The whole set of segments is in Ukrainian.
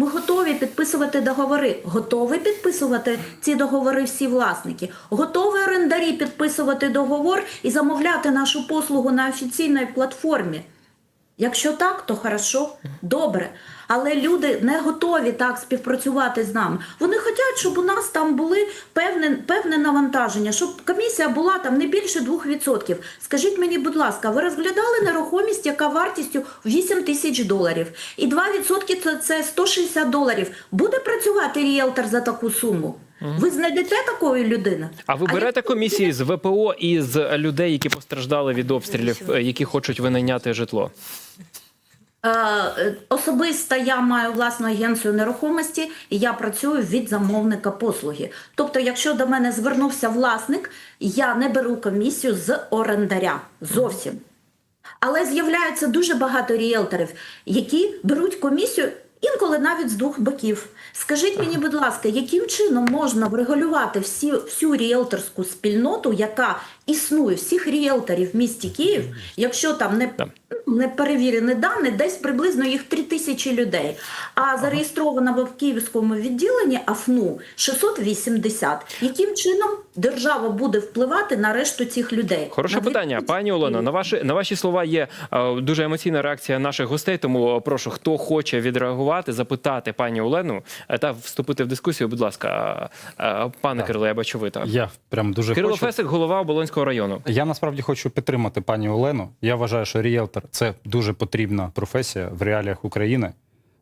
Ми готові підписувати договори. Готові підписувати ці договори всі власники. Готові орендарі підписувати договор і замовляти нашу послугу на офіційній платформі. Якщо так, то хорошо, добре. Але люди не готові так співпрацювати з нами. Вони хочуть, щоб у нас там були певне, певне навантаження, щоб комісія була там не більше 2%. Скажіть мені, будь ласка, ви розглядали нерухомість, яка вартістю 8 тисяч доларів, і 2% це, це 160 доларів. Буде працювати ріелтор за таку суму? Ви знайдете такої людини? А ви берете комісії з ВПО і з людей, які постраждали від обстрілів, які хочуть винайняти житло? Е, Особисто я маю власну агенцію нерухомості і я працюю від замовника послуги. Тобто, якщо до мене звернувся власник, я не беру комісію з орендаря зовсім. Але з'являється дуже багато ріелторів, які беруть комісію інколи навіть з двох боків. Скажіть мені, будь ласка, яким чином можна врегулювати всі, всю ріелторську спільноту, яка існує, всіх ріелторів в місті Київ, якщо там не, не перевірені дані, десь приблизно їх 3 тисячі людей. А зареєстровано в Київському відділенні АФНУ 680. Яким чином держава буде впливати на решту цих людей? Хороше На питання, 2000 пані Олено. На ваші на ваші слова є е, дуже емоційна реакція наших гостей. Тому е, прошу, хто хоче відреагувати, запитати пані Олену та вступити в дискусію. Будь ласка, Е, е, пане Кирило, я бачу ви так. Я прям дуже Кирило хочу. Фесик, голова Оболонського району. Я насправді хочу підтримати пані Олену. Я вважаю, що ріелтор це дуже потрібна професія в реаліях України.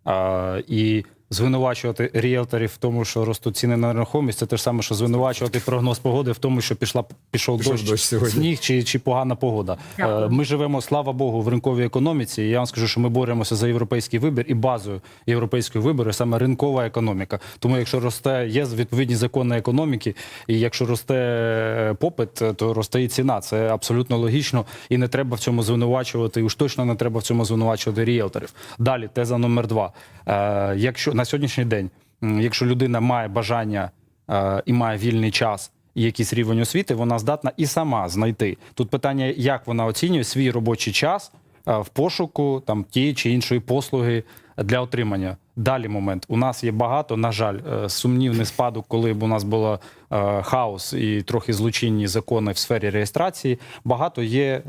А, і звинувачувати ріелторів в тому, що ростуть ціни на нерухомість, це те ж саме, що звинувачувати прогноз погоди в тому, що пішла пішов, Пішов дощ, дощ сьогодні. сніг чи, чи погана погода. Дякую. Е, Ми живемо, слава Богу, в ринковій економіці. І я вам скажу, що ми боремося за європейський вибір і базою європейського вибору саме ринкова економіка. Тому, якщо росте, є відповідні закони економіки, і якщо росте е, попит, то росте і ціна. Це абсолютно логічно, і не треба в цьому звинувачувати. І уж точно не треба в цьому звинувачувати ріелторів. Далі, теза номер два. Е, Якщо на сьогоднішній день, якщо людина має бажання е, і має вільний час. І якийсь рівень освіти, вона здатна і сама знайти. Тут питання, як вона оцінює свій робочий час е, в пошуку там тієї чи іншої послуги для отримання. Далі момент. У нас є багато, на жаль, е, сумнівний спадок, коли б у нас було е, хаос і трохи злочинні закони в сфері реєстрації. Багато є е,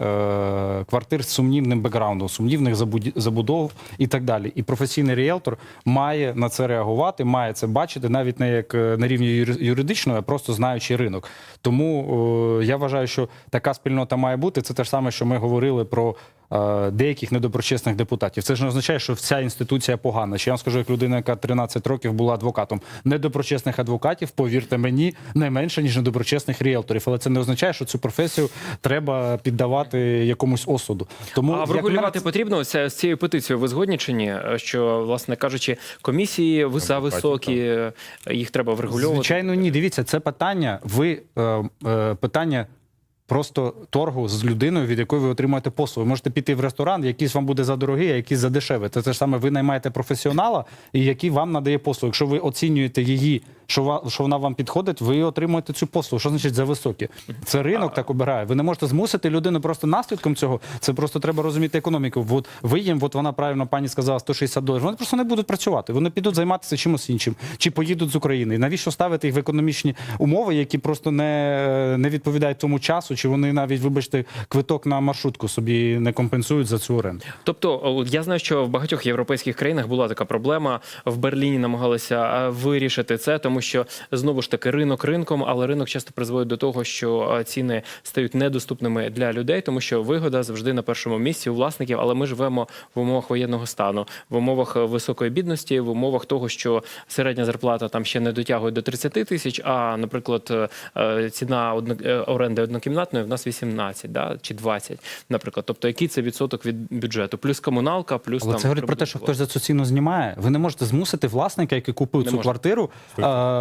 квартир з сумнівним бекграундом, сумнівних забудов і так далі. І професійний ріелтор має на це реагувати, має це бачити, навіть не як е, на рівні юри- юридичного, а просто знаючи ринок. Тому е, я вважаю, що така спільнота має бути. Це те ж саме, що ми говорили про е, деяких недоброчесних депутатів. Це ж не означає, що вся інституція погана. Ще я вам скажу, як людина, яка 13 років була адвокатом. Недоброчесних адвокатів, повірте мені, не менше ніж недоброчесних ріелторів. Але це не означає, що цю професію треба піддавати якомусь осуду. Тому А врегулювати потрібно з цією петицією. Ви згодні чи ні? Що, власне кажучи, комісії ви- за високі, їх треба врегульовувати. Звичайно, ні. Дивіться, це питання. Ви е, е, питання. Просто торгу з людиною, від якої ви отримуєте послугу. Ви можете піти в ресторан, якийсь вам буде за дорогий, а якийсь за дешевий. Це те ж саме, ви наймаєте професіонала, і який вам надає послугу. Якщо ви оцінюєте її, що що вона вам підходить, ви отримуєте цю послугу. Що значить за високі? Це ринок так обирає. Ви не можете змусити людину просто наслідком цього. Це просто треба розуміти економіку. От ви їм, от вона правильно пані сказала, 160 доларів. Вони просто не будуть працювати. Вони підуть займатися чимось іншим, чи поїдуть з України. Навіщо ставити їх в економічні умови, які просто не, не відповідають тому часу, чи вони навіть, вибачте, квиток на маршрутку собі не компенсують за цю оренду. Тобто, я знаю, що в багатьох європейських країнах була така проблема. В Берліні намагалися вирішити це, тому що знову ж таки ринок ринком, але ринок часто призводить до того, що е, ціни стають недоступними для людей, тому що вигода завжди на першому місці у власників. Але ми живемо в умовах воєнного стану, в умовах е, високої бідності, в умовах того, що середня зарплата там ще не дотягує до 30 тисяч. А, наприклад, е, ціна оренди однокімнатної в нас 18, да, чи 20, наприклад. Тобто, який це відсоток від бюджету? Плюс комуналка, плюс Але там це говорить про те, що хтось за цю ціну знімає. Ви не можете змусити власника, який купив Не цю можна. квартиру,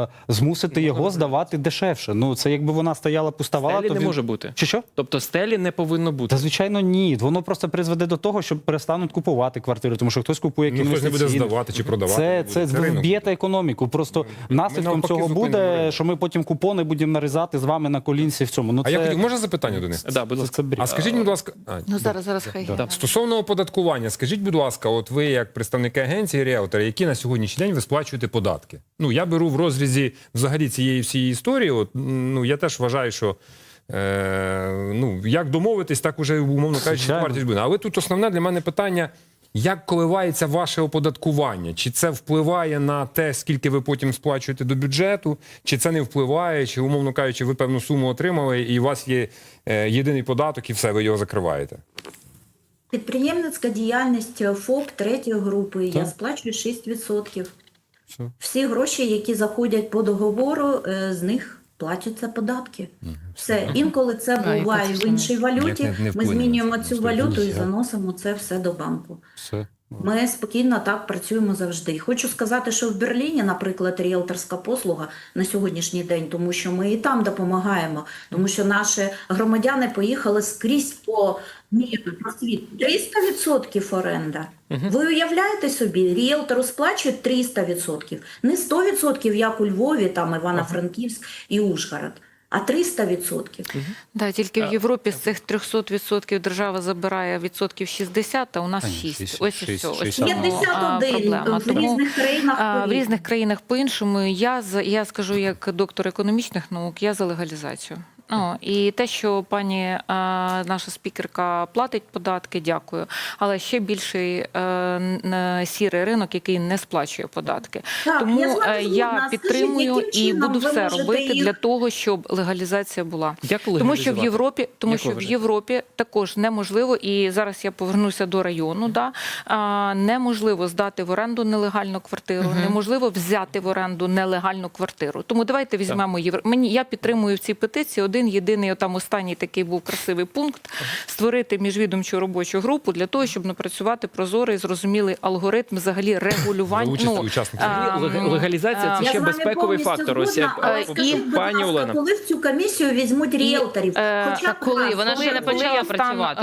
е, змусити його здавати дешевше. Ну це якби вона стояла пуставала, Стелі то не він- може бути. Чи що? Тобто стелі не повинно бути. Та звичайно, ні. Воно просто призведе до того, що перестануть купувати квартири, тому що хтось купує Ну, хтось не буде здавати чи продавати. Це, не це ринок. вб'єте економіку. Просто наслідком навпаки цього буде, що ми потім купони будемо нарізати з вами на колінці в цьому. Ну, А це, я хотів, можна запитання до них? Да, будь ласка. А скажіть, будь ласка, а, Ну зараз, зараз хай. Да. стосовно оподаткування, скажіть, будь ласка, от ви як представники агенції ріелтори, які на сьогоднішній день ви сплачуєте податки? Ну я беру в розрізі взагалі цієї всієї історії. От ну я теж вважаю, що. Е, ну, як домовитись, так уже умовно кажучи, вартість буде. Але тут основне для мене питання: як коливається ваше оподаткування? Чи це впливає на те, скільки ви потім сплачуєте до бюджету, чи це не впливає, чи, умовно кажучи, ви певну суму отримали, і у вас є е, єдиний податок, і все, ви його закриваєте? Підприємницька діяльність ФОП третьої групи. Я сплачую 6%. Все. Всі гроші, які заходять по договору, е, з них платяться податки. Все. Інколи це буває в іншій валюті. Як не- не Ми змінюємо цю валюту і заносимо це все до банку. Все. Ми спокійно так працюємо завжди. І Хочу сказати, що в Берліні, наприклад, ріелторська послуга на сьогоднішній день, тому що ми і там допомагаємо, тому що наші громадяни поїхали скрізь по міру по світу. 300% оренда. Ви уявляєте собі, ріелтору сплачують 300%. Не 100%, як у Львові, там Івано-Франківськ і Ужгород, а 300%. Да, тільки в Європі з цих 300% держава забирає відсотків 60, а у нас А, ні, 6. 60, Ось і все. Ось 60. в а, 51 проблема. в Тому, різних країнах. а, в різних країнах по-іншому. Я з- я скажу як доктор економічних наук, я за легалізацію. Ну, і те, що пані а, наша спікерка платить податки, дякую. Але ще більший е, сірий ринок, який не сплачує податки. Так, Тому я е, згодна. я Скажіть, підтримую яким і буду все робити їх- для того, щоб легалізація була. Як Тому що в? Європі, тому Як що в? Європі також неможливо, і зараз я повернуся до району. Да а, неможливо здати в оренду нелегальну квартиру, неможливо взяти в оренду нелегальну квартиру. Тому давайте візьмемо євро. Мені я підтримую в цій петиції один єдиний. Там останній такий був красивий пункт: створити міжвідомчу робочу групу для того, щоб напрацювати прозорий, зрозумілий алгоритм взагалі регулювання. Учасників. а, Лег- Легалізація це Я ще безпековий фактор. Ось згодна, як але е, скажіть, будь пані ласка, Олена. коли в цю комісію візьмуть ріелторів? е, Хоча коли? Вона ще не почала працювати,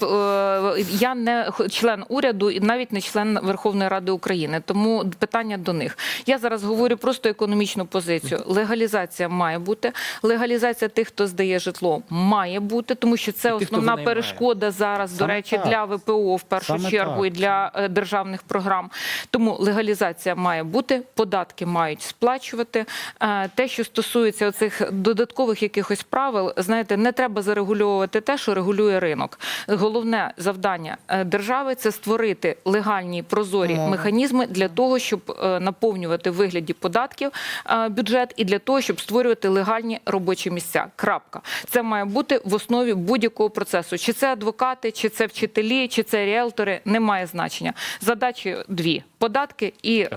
в- е, Я не член уряду і навіть не член Верховної Ради України. Тому питання до них. Я зараз говорю просто економічну позицію. Легалізація має бути. Легалізація тих, хто здає житло, має бути, тому що це тих, основна перешкода зараз, до речі, так. для ВПО в першу Саме чергу і для е, державних програм. Тому легалізація має бути, податки мають сплачувати. Е, Те, що стосується оцих додаткових якихось правил, знаєте, не треба зарегульовувати те, що регулює ринок. Головне завдання е, держави це створити легальні прозорі Умови. механізми для того, щоб наповнювати вигляді податків бюджет, і для того, щоб створювати легальні робочі місця. Крапка. Це має бути в основі будь-якого процесу. Чи це адвокати, чи це вчителі, чи це ріелтори, не має значення. Задачі дві: податки і е,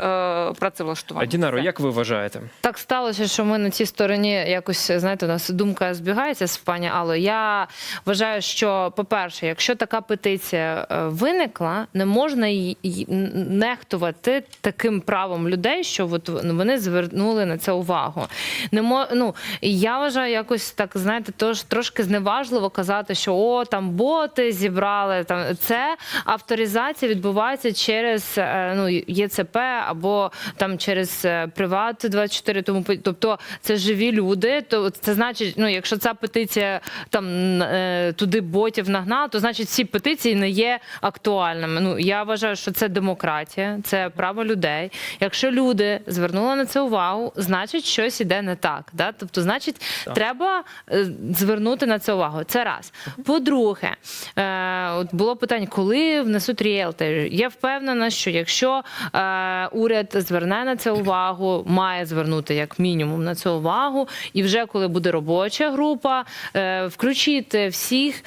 працевлаштування. Дінаро, як ви вважаєте? Так сталося, що ми на цій стороні якось знаєте, у нас думка збігається з пані Аллою. Я вважаю, що по-перше, якщо така петиція е, виникла, не можна й- нехтувати таким правом людей, що от вони звернули на це увагу. Не мо, ну я вважаю, якось так знаєте, тож трошки зневажливо казати, що о там боти зібрали. Там це авторизація відбувається через е, ну ЄЦП або там через е, Приват 24 тому тобто це живі люди. То це значить, ну якщо ця петиція там е, туди ботів нагнала, то значить ці петиції не є актуальними. Ну я вважаю, що це демократія, це право людей. Якщо люди звернули на це увагу, значить щось іде не так. Да? Тобто, значить, треба е, звернути на це увагу. Це раз. По-друге, е, от було питання, коли внесуть ріелтори. Я впевнена, що якщо е, уряд зверне на це увагу, має звернути як мінімум на це увагу, і вже коли буде робоча група, включити всіх,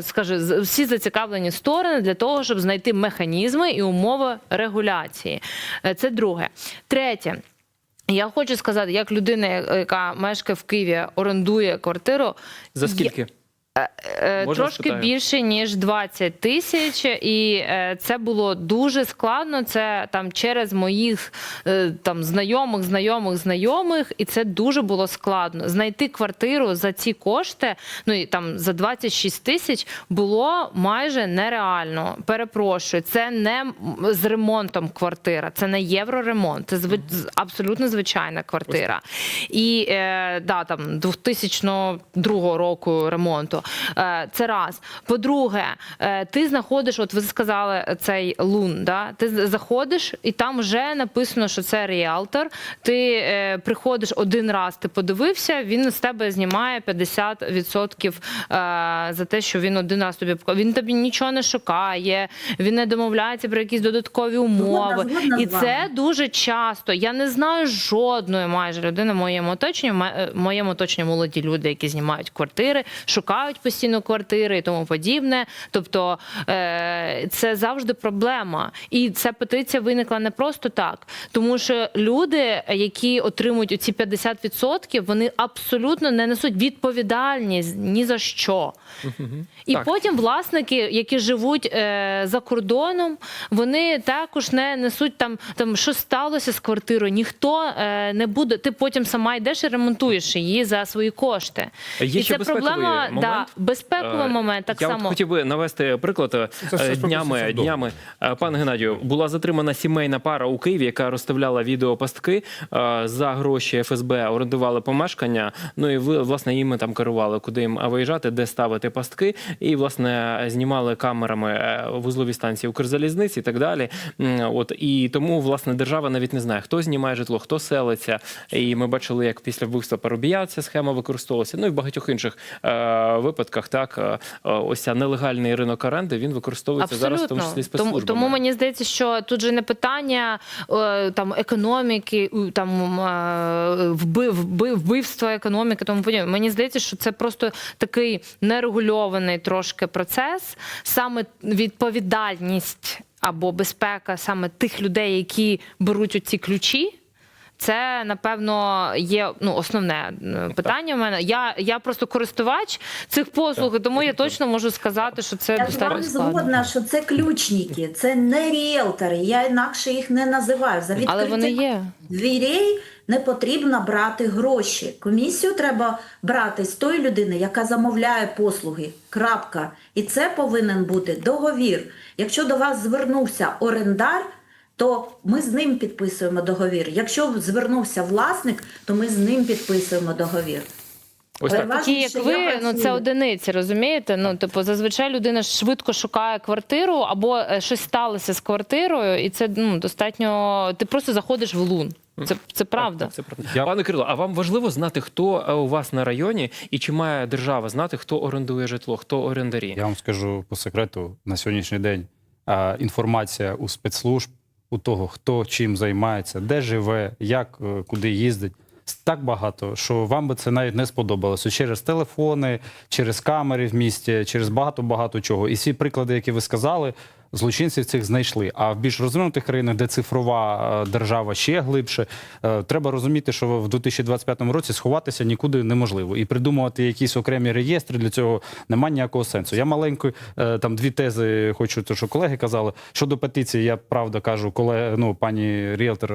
скажу, всі зацікавлені сторони для того, щоб знайти механізми і умови регуляції. Це друге. Третє. Я хочу сказати, як людина, яка мешкає в Києві, орендує квартиру. За скільки? Е, Можна Трошки спитаю? більше ніж 20 тисяч, і е, це було дуже складно. Це там через моїх е, там знайомих, знайомих, знайомих, і це дуже було складно. Знайти квартиру за ці кошти, ну і там за 26 тисяч було майже нереально. Перепрошую, це не з ремонтом квартира, це не євроремонт, це зви- з- абсолютно звичайна квартира. І е, да, там 2002 року ремонту. Е, це раз. По-друге, е, ти знаходиш, от ви сказали цей лун. Да? Ти заходиш, і там вже написано, що це ріалтор. Ти е, приходиш один раз, ти подивився, він з тебе знімає 50% е, за те, що він один раз тобі. Він тобі нічого не шукає, він не домовляється про якісь додаткові умови. згодна з і це дуже часто. Я не знаю жодної майже людини в моєму оточенні, в моєму оточенні молоді люди, які знімають квартири, шукають постійно квартири і тому подібне. Тобто е, це завжди проблема. І ця петиція виникла не просто так, тому що люди, які отримують оці 50%, вони абсолютно не несуть відповідальність ні за що. І Так. потім власники, які живуть е, за кордоном, вони також не несуть там, там що сталося з квартирою. Ніхто е, не буде. Ти потім сама йдеш і ремонтуєш її за свої кошти. Є і ще це проблема, момент. да, безпековий Е, момент. Так Я от хотів би навести приклад е, Це днями. днями. Е, Пане Геннадію, була затримана сімейна пара у Києві, яка розставляла відеопастки за гроші ФСБ, орендували помешкання. Ну і ви власне їм там керували, куди їм виїжджати, де ставити пастки, і власне знімали камерами вузлові станції Укрзалізниці і так далі. От і тому власне держава навіть не знає, хто знімає житло, хто селиться. І ми бачили, як після вбивства Парубія ця схема використовувалася. Ну і в багатьох інших е, випадках так е, е, ось ця нелегальний ринок оренди він використовується зараз, в тому числі спецслужбами. тому мені здається, що тут же не питання е, там економіки, там вби, вби, вбивства економіки, тому подібне. Мені здається, що це просто такий нерегульований трошки процес, саме відповідальність або безпека саме тих людей, які беруть оці ключі. Це напевно є ну основне е, питання. в мене я, я просто користувач цих послуг, і тому я точно можу сказати, що це Я з достатньо складно. згодна, що це ключники, це не ріелтори. Я інакше їх не називаю. За Але вони є. дверей не потрібно брати гроші. Комісію треба брати з тої людини, яка замовляє послуги. Крапка. І це повинен бути договір. Якщо до вас звернувся орендар, то ми з ним підписуємо договір. Якщо звернувся власник, то ми з ним підписуємо договір. Ось так. Такі, як ви, ну це одиниці, розумієте? Ну, типу, зазвичай людина швидко шукає квартиру або е, щось сталося з квартирою, і це ну достатньо. Ти просто заходиш в лун. Це, це правда. Так, це правда. Пане Кирило, а вам важливо знати, хто е, у вас на районі, і чи має держава знати, хто орендує житло, хто орендарі? Я вам скажу по секрету на сьогоднішній день а, інформація у спецслужб, у того, хто чим займається, де живе, як е, куди їздить. Так багато, що вам би це навіть не сподобалося через телефони, через камери в місті, через багато багато чого. І всі приклади, які ви сказали, злочинців цих знайшли. А в більш розвинутих країнах, де цифрова е, держава ще глибше, е, треба розуміти, що в 2025 році сховатися нікуди неможливо. І придумувати якісь окремі реєстри для цього немає ніякого сенсу. Я маленько е, там дві тези хочу, то що колеги казали. Щодо петиції, я правда кажу, коли ну пані ріелтор,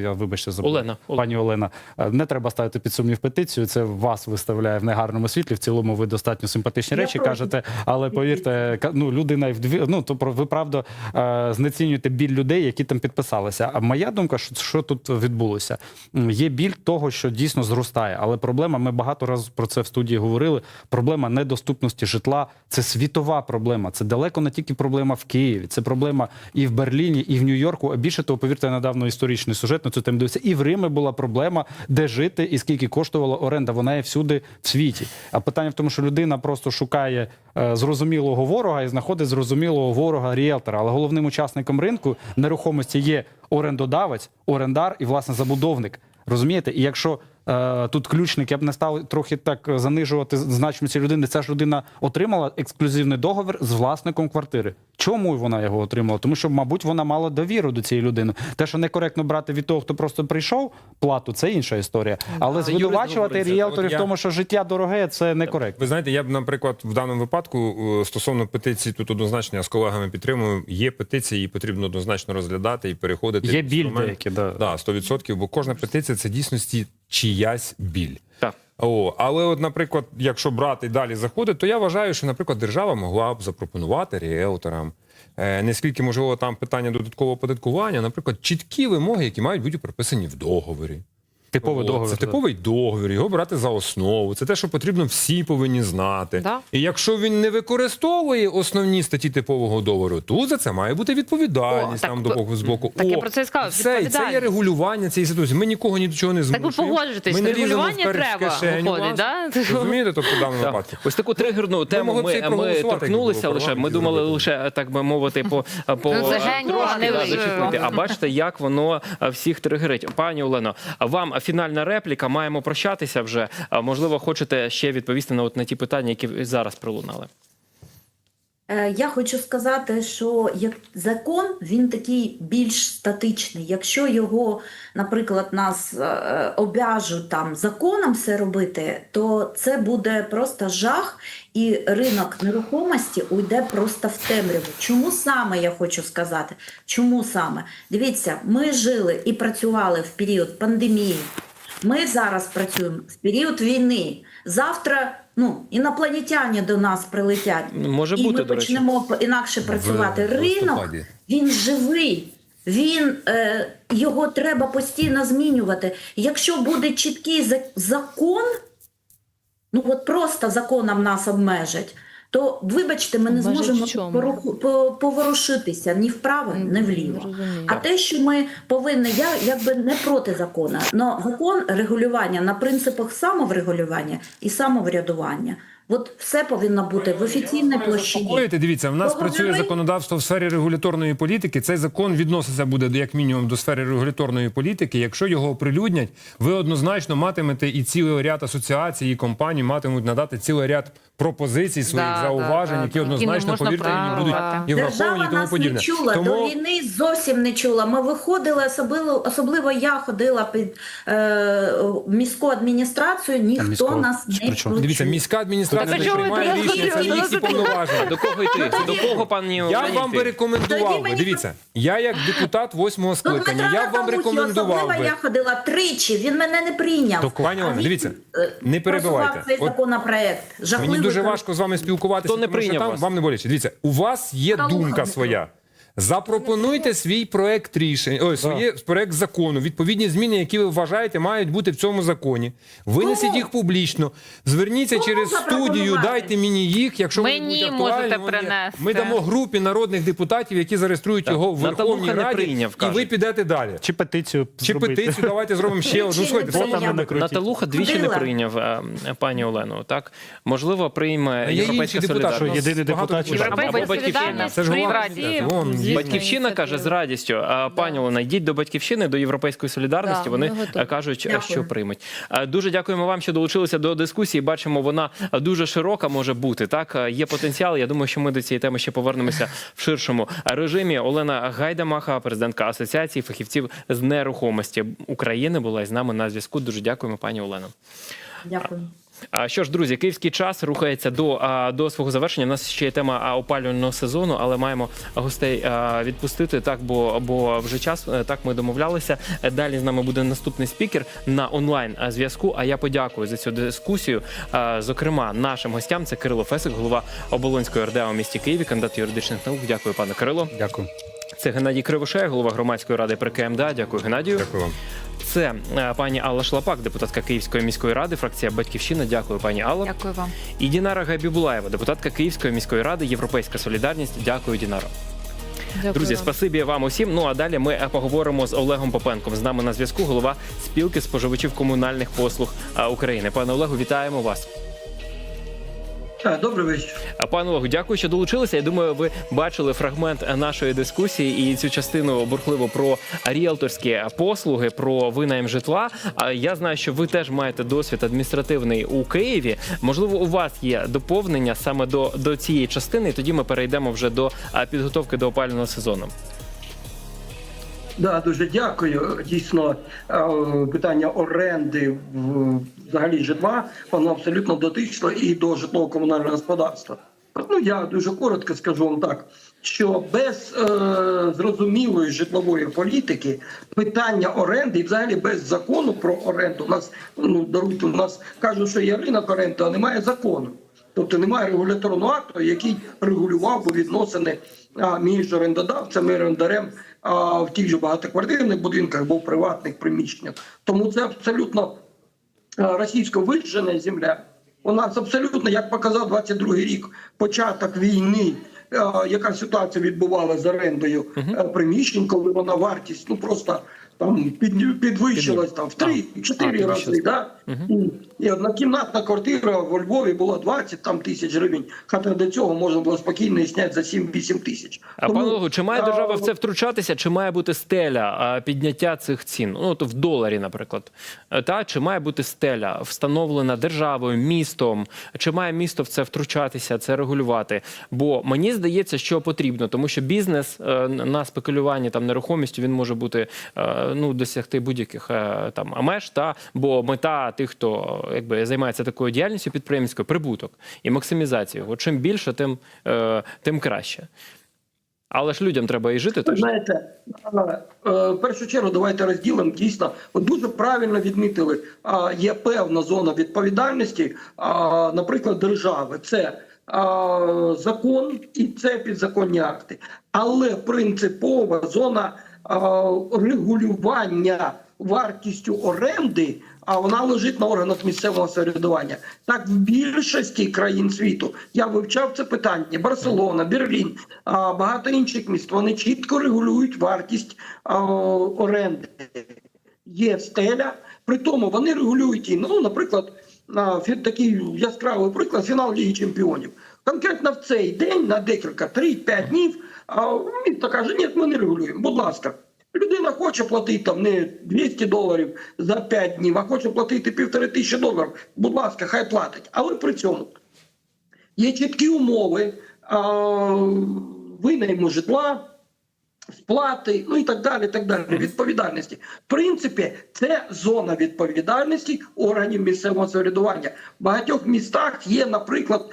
я вибачте забув. Олена. Пані Олена, не треба ставити під сумнів петицію. Це вас виставляє в негарному світлі. В цілому ви достатньо симпатичні Я речі кажете, але повірте, ну людина в дві. Ну то про ви правда е, знецінюєте біль людей, які там підписалися. А моя думка, що, що тут відбулося, є біль того, що дійсно зростає. Але проблема, ми багато разів про це в студії говорили. Проблема недоступності житла це світова проблема. Це далеко не тільки проблема в Києві, це проблема і в Берліні, і в Нью-Йорку. А більше того, повірте, я недавно історичний сюжет на цю тему дивився. І в Римі була проблема, де жити і скільки коштувала оренда. Вона є всюди в світі. А питання в тому, що людина просто шукає зрозумілого ворога і знаходить зрозумілого ворога ріелтора. Але головним учасником ринку нерухомості є орендодавець, орендар і власне забудовник. Розумієте? І якщо е, тут ключник, я б не став трохи так занижувати значимості людини. Ця ж людина отримала ексклюзивний договір з власником квартири. Чому вона його отримала? Тому що, мабуть, вона мала довіру до цієї людини. Те, що некоректно брати від того, хто просто прийшов плату, це інша історія. Але звинувачувати ріелторів в тому, що життя дороге, це некоректно. Ви знаєте, я б, наприклад, в даному випадку е, стосовно петиції тут однозначно я з колегами підтримую. Є петиції, її потрібно однозначно розглядати і переходити. Є біль деякі, да. Да, 100%, бо кожна петиція це дійсності чиясь біль. Так. О, але, от, наприклад, якщо брати і далі заходить, то я вважаю, що, наприклад, держава могла б запропонувати ріелторам. Е, Нескільки можливо там питання додаткового оподаткування, наприклад, чіткі вимоги, які мають бути прописані в договорі. Типовий От, договір. Це типовий договір, його брати за основу. Це те, що потрібно всі повинні знати. Да. І якщо він не використовує основні статті типового договору, тут за це має бути відповідальність О, так там до боку з боку. так я про це і сказала, Все, це є регулювання цієї ситуації. Ми нікого ні до чого не Так ви погоджуєтесь, Ми не регулювання треба, кишеню виходить, вас. да? Розумієте, тобто в даному випадку. Ось таку тригерну тему це ми, ми торкнулися було лише. Ми думали лише так би мовити по, по Ну, це геній, трошки а не да, А бачите, як воно всіх тригерить. Пані Олено, а вам фінальна репліка. Маємо прощатися вже. Можливо, хочете ще відповісти на от на ті питання, які зараз пролунали. Е, Я хочу сказати, що як закон він такий більш статичний. Якщо його, наприклад, нас е, обяжуть там законом все робити, то це буде просто жах, і ринок нерухомості уйде просто в темряву. Чому саме я хочу сказати? Чому саме? Дивіться, ми жили і працювали в період пандемії. Ми зараз працюємо в період війни. Завтра ну, інопланетяни до нас прилетять. Може і бути, ми до речі. почнемо інакше працювати. в Ринок листопаді. він живий. Він е, його треба постійно змінювати. Якщо буде чіткий закон, ну от просто законом нас обмежать, то вибачте, ми не Обмежать зможемо поворушитися ні вправо, ні вліво. А те, що ми повинні, я якби не проти закону, але закон регулювання на принципах самоврегулювання і самоврядування. От все повинно бути в офіційній площині. Дивіться, в нас Договори- працює законодавство в сфері регуляторної політики. Цей закон відноситься буде як мінімум до сфери регуляторної політики. Якщо його оприлюднять, ви однозначно матимете і цілий ряд асоціацій і компаній матимуть надати цілий ряд пропозицій своїх Да, зауважень, да, да, які да. однозначно повірте мені будуть і враховані і тому нас подібне. не чула, Тому до війни зовсім не чула. Ми виходили, особливо, особливо я ходила під е, міську адміністрацію, ніхто міську? нас не дивіться, міська адміністрація Так, а не чого ви приймає туди рішення, це їх їхні повноваження. До кого йти? До кого пані Я Олені вам би йти? рекомендував би. Дивіться, я як депутат восьмого Ну, скликання, я б вам Наталухі, рекомендував особливо би. я ходила тричі, він мене не прийняв. То, Пані А він, дивіться, е, не перебивайте. просував цей От законопроект. Жахливий Мені дуже важко з вами спілкуватися, Хто не тому що прийняв там вас? вам не боляче. Дивіться, у вас є Та думка своя. Запропонуйте свій проект рішення, ой, своє проект закону, відповідні зміни, які ви вважаєте, мають бути в цьому законі. Винесіть Кому? їх публічно. Зверніться Кому через студію, дайте мені їх. Якщо вони Мені будуть актуальні, можете вони- принести. Ми дамо групі народних депутатів, які зареєструють Так, його в Наталуха Верховній не Раді, прийняв, і ви кажуть. підете далі. Чи петицію Чи зробити? петицію, давайте зробимо ще одну. Тричі Слухайте, не це- прийняв. Наталуха двічі не Ходила. прийняв е, пані Олену. Так можливо, прийме Є європейська інші депутати, солідарність. що єдиний Багато депутат, чи депутатів. Європейська батьківщина. солідарність Це ж при голова Раді. Вон, Батьківщина каже з радістю. А пані Олена, йдіть до батьківщини, до європейської солідарності. Да, Вони е, кажуть, Дякую. що приймуть. Е, Дуже дякуємо вам, що долучилися до дискусії. Бачимо, вона дуже широка може бути. Так Е, є потенціал. Я думаю, що ми до цієї теми ще повернемося в ширшому режимі. Олена Гайдамаха, президентка асоціації фахівців з нерухомості України, була із нами на зв'язку. Дуже дякуємо, пані Олено. Дякую. Що ж, друзі, київський час рухається до, до свого завершення. У нас ще є тема опалювального сезону, але маємо гостей відпустити так, бо, бо вже час. е, Так ми домовлялися. Далі з нами буде наступний спікер на онлайн зв'язку. А я подякую за цю дискусію. Зокрема, нашим гостям це Кирило Фесик, голова оболонської РДА у місті Києві, кандидат юридичних наук. Дякую, пане Кирило. Дякую. Це Геннадій Кривошей, голова громадської ради при КМДА. Дякую, Геннадію. Дякую вам. Це е, пані Алла Шлапак, депутатка Київської міської ради, фракція Батьківщина. Дякую, пані Алла. Дякую вам. І Дінара Гайбібулаєва, депутатка Київської міської ради, Європейська солідарність. Дякую, Дінаро. Дякую Друзі, вам. спасибі вам усім. Ну а далі ми е, поговоримо з Олегом Попенком. З нами на зв'язку голова спілки споживачів комунальних послуг е, України. Пане Олегу, вітаємо вас. Так, добрий вечір. А, Пане Олегу, дякую, що долучилися. Я думаю, ви бачили фрагмент нашої дискусії і цю частину бурхливо про ріелторські послуги, про винайм житла. А я знаю, що ви теж маєте досвід адміністративний у Києві. Можливо, у вас є доповнення саме до, до цієї частини, і тоді ми перейдемо вже до підготовки до опалювального сезону. Да, дуже дякую. Дійсно, питання оренди в- взагалі житла, воно абсолютно дотично і до житлово-комунального господарства. Ну я дуже коротко скажу вам так, що без е, зрозумілої житлової політики питання оренди і взагалі без закону про оренду у нас ну даруйте, у нас кажуть, що є ринок оренди, а немає закону. Тобто немає регуляторного акту, який регулював би відносини між орендодавцем і орендарем в тих же багатоквартирних будинках або в приватних приміщеннях. Тому це абсолютно російсько виджена земля. У нас абсолютно, як показав 22-й рік, початок війни, яка ситуація відбувалася з орендою е, приміщень, коли вона вартість ну просто там під, підвищилась там в А, 3-4 рази. Да? І однокімнатна квартира в Львові була 20 там тисяч гривень. Хоча до цього можна було спокійно зняти за 7-8 тисяч. А Тому, пане Олегу, чи має а, держава в це втручатися, чи має бути стеля підняття цих цін? Ну от в доларі, наприклад, Е, та чи має бути стеля встановлена державою, містом? Чи має місто в це втручатися, це регулювати? Бо мені здається, що потрібно, тому що бізнес е, на спекулюванні там нерухомістю він може бути е, ну досягти будь-яких е, там меж, та бо мета тих, хто якби займається такою діяльністю підприємницькою, прибуток і максимізація його. Чим більше, тим, е, тим краще. Але ж людям треба і жити теж. знаєте, е, в першу чергу давайте розділимо дійсно. От дуже правильно відмітили. Є певна зона відповідальності, наприклад, держави. Це закон і це підзаконні акти. Але принципова зона регулювання вартістю оренди. А вона лежить на органах місцевого самоврядування. Так в більшості країн світу я вивчав це питання. Барселона, Берлін, багато інших міст. Вони чітко регулюють вартість оренди. Є стеля. При тому вони регулюють її. Ну, наприклад, такий яскравий приклад фінал Ліги Чемпіонів. Конкретно в цей день на декілька 3-5 днів. А місто каже, ні, ми не регулюємо. Будь ласка. Людина хоче платити там не 200 доларів за 5 днів, а хоче платити півтори тисячі доларів. Будь ласка, хай платить. Але при цьому є чіткі умови а, винайму житла, сплати, ну і так далі. так далі, Відповідальності. В принципі, це зона відповідальності органів місцевого самоврядування. В багатьох містах є, наприклад,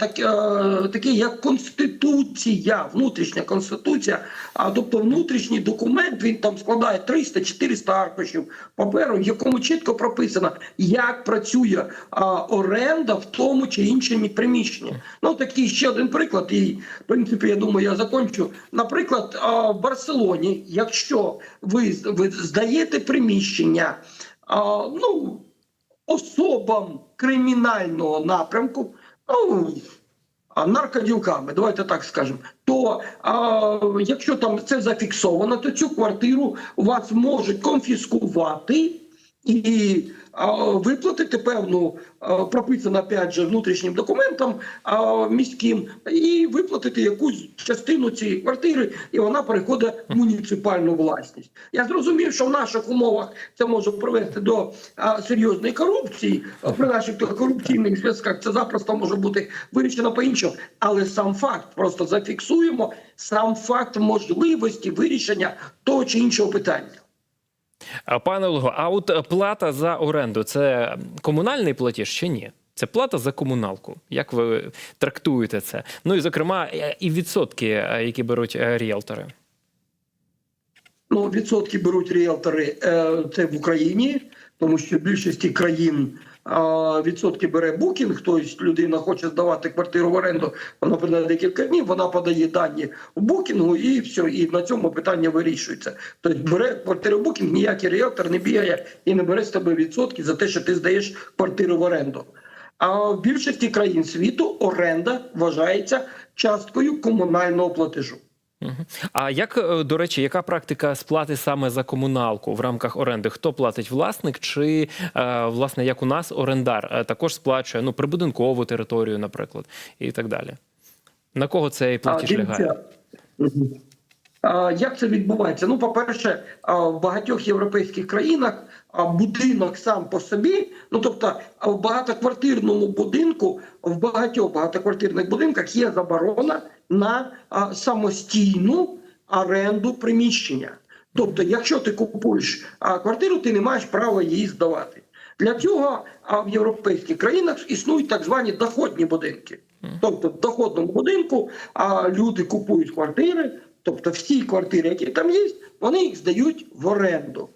так, а, таке як конституція, внутрішня конституція, а тобто внутрішній документ він там складає 300-400 аркушів паперу, в якому чітко прописано, як працює оренда в тому чи іншому приміщенні. Ну такий ще один приклад, і в принципі, я думаю, я закончу. Наприклад, а, в Барселоні, якщо ви, ви здаєте приміщення, а, ну особам кримінального напрямку, ну наркоділками, давайте так скажемо. То а, якщо там це зафіксовано, то цю квартиру у вас можуть конфіскувати і виплатити певну прописано опять же внутрішнім документом міським, і виплатити якусь частину цієї квартири, і вона переходить в муніципальну власність. Я зрозумів, що в наших умовах це може привести до серйозної корупції. При наших корупційних зв'язках це запросто може бути вирішено по-іншому. Але сам факт просто зафіксуємо сам факт можливості вирішення того чи іншого питання. А, Пане Олего, а от е, плата за оренду це комунальний платіж чи ні? Це плата за комуналку. Як ви трактуєте це? Ну і зокрема, е, і відсотки, е, які беруть е, ріелтори. Ну, відсотки беруть ріелтори е, це в Україні, тому що в більшості країн е, відсотки бере букінг. Тобто людина хоче здавати квартиру в оренду, вона подає декілька днів, вона подає дані в букінгу і все, і на цьому питання вирішується. Тобто бере квартиру в букінг, ніякий ріелтор не бігає і не бере з тебе відсотки за те, що ти здаєш квартиру в оренду. А в більшості країн світу оренда вважається часткою комунального платежу. А як, е, до речі, яка практика сплати саме за комуналку в рамках оренди? Хто платить власник, чи е, власне як у нас орендар е, також сплачує ну прибудинкову територію, наприклад, і так далі? На кого цей платіж дивіться, лягає? А, Як це відбувається? Ну, по-перше, в багатьох європейських країнах а, будинок сам по собі, ну тобто в багатоквартирному будинку, в багатьох багатоквартирних будинках є заборона на а, самостійну оренду приміщення. Тобто, якщо ти купуєш а, квартиру, ти не маєш права її здавати. Для цього а, в європейських країнах існують так звані доходні будинки. Тобто в доходному будинку а, люди купують квартири, тобто всі квартири, які там є, вони їх здають в оренду.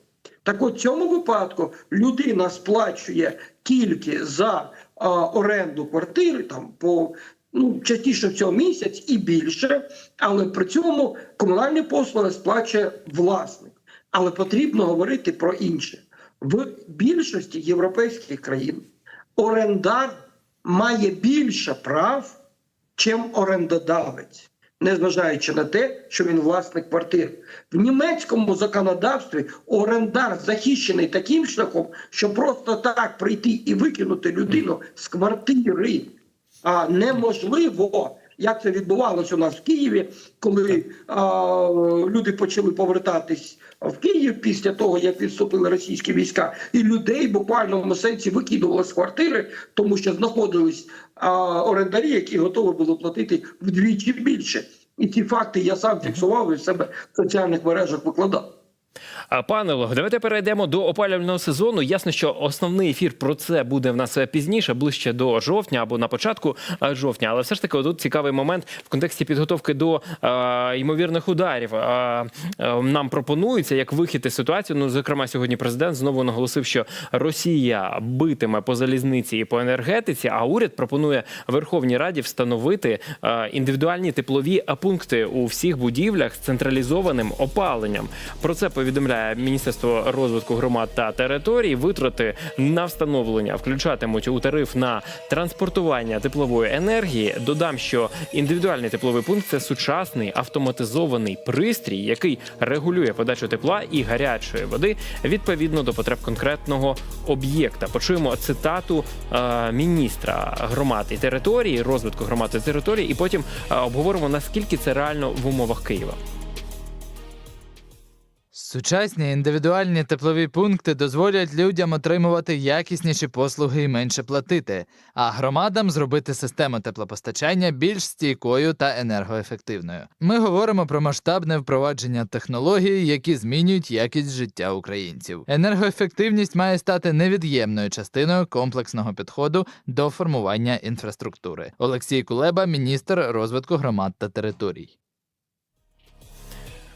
Так от в цьому випадку людина сплачує тільки за а, оренду квартири там по ну частіше всього місяць і більше, але при цьому комунальні послуги сплачує власник. Але потрібно говорити про інше. В більшості європейських країн орендар має більше прав, чим орендодавець, незважаючи на те, що він власник квартир. В німецькому законодавстві орендар захищений таким шляхом, що просто так прийти і викинути людину з квартири а, неможливо. Як це відбувалося у нас в Києві, коли а, люди почали повертатись в Київ після того, як відступили російські війська, і людей в буквальному сенсі викидували з квартири, тому що знаходились а, орендарі, які готові були платити вдвічі більше. І ці факти я сам фіксував і в себе в соціальних мережах викладав. Пане Олего, давайте перейдемо до опалювального сезону. Ясно, що основний ефір про це буде в нас пізніше, ближче до жовтня або на початку е, жовтня. Але все ж таки, тут цікавий момент в контексті підготовки до е, ймовірних ударів. Е, е, нам пропонується як вихід із ситуації. Ну, зокрема, сьогодні президент знову наголосив, що Росія битиме по залізниці і по енергетиці. А уряд пропонує Верховній Раді встановити е, індивідуальні теплові пункти у всіх будівлях з централізованим опаленням. Про це повідомляє Міністерство розвитку громад та територій. Витрати на встановлення включатимуть у тариф на транспортування теплової енергії. Додам, що індивідуальний тепловий пункт це сучасний автоматизований пристрій, який регулює подачу тепла і гарячої води відповідно до потреб конкретного об'єкта. Почуємо цитату е, міністра громад і території, розвитку громад і територій, і потім е, обговоримо наскільки це реально в умовах Києва. Сучасні індивідуальні теплові пункти дозволять людям отримувати якісніші послуги і менше платити, а громадам зробити систему теплопостачання більш стійкою та енергоефективною. Ми говоримо про масштабне впровадження технологій, які змінюють якість життя українців. Енергоефективність має стати невід'ємною частиною комплексного підходу до формування інфраструктури. Олексій Кулеба, міністр розвитку громад та територій.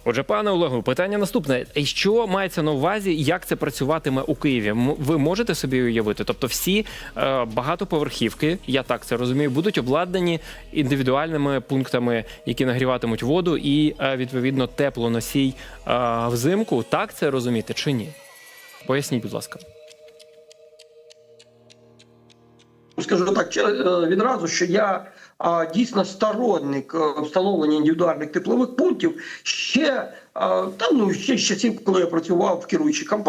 Отже, пане Олегу, питання наступне: що мається на увазі, як це працюватиме у Києві? Ви можете собі уявити? Тобто, всі е, багатоповерхівки, я так це розумію, будуть обладнані індивідуальними пунктами, які нагріватимуть воду, і е, відповідно теплоносій е, взимку. Так це розуміти чи ні? Поясніть, будь ласка. Скажу так е, відразу, що я дійсно сторонник е, встановлення індивідуальних теплових пунктів ще, там та, ну, ще часів, коли я працював в керуючій компанії.